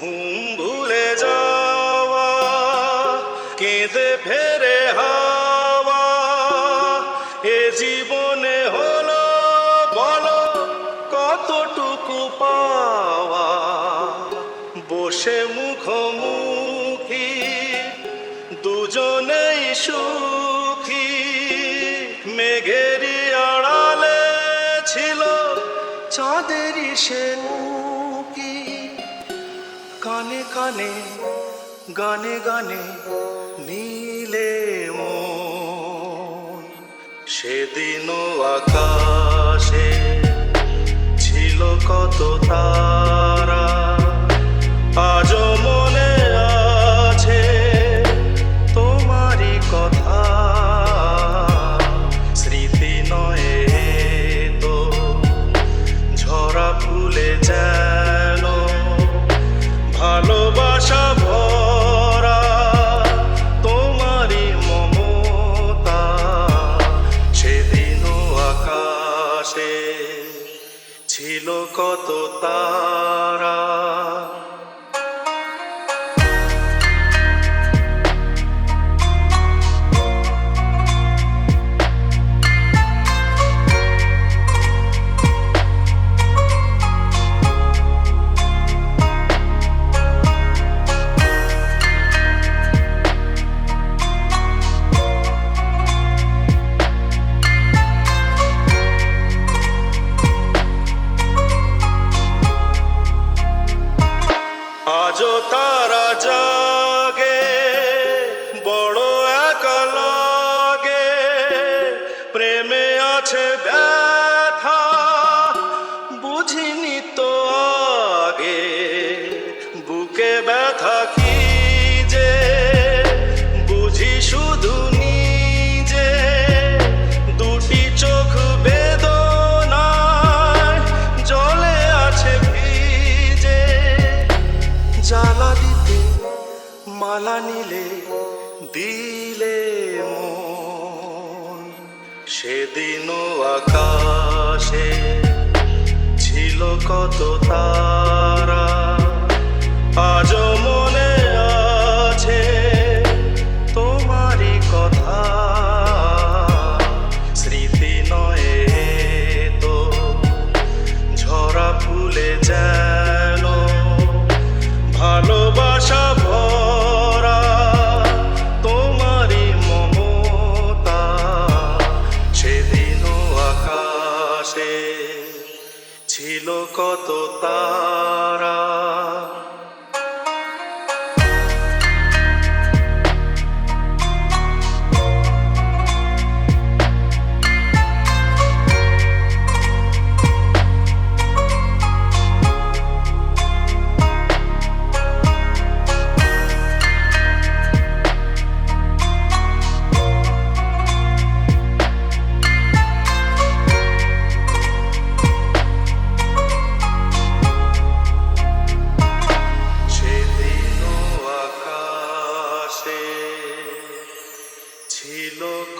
ঘুম ভুলে যাওয়া, কেঁদে ফেরে হাওয়া। এ জীবনে হলো, বলো, কতটুকু পাওয়া? বসে মুখোমুখি, দুজনেই সুখী। মেঘেরই আড়ালে ছিল চাঁদেরই সে কানে গানে গানে নীলে মো সেদিন আকাশে ছিল কত তারা। ছিল কত তারা? to. সেদিনও আকাশে ছিল কত তারা আজও ছিল কত তারা।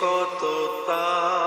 কত তা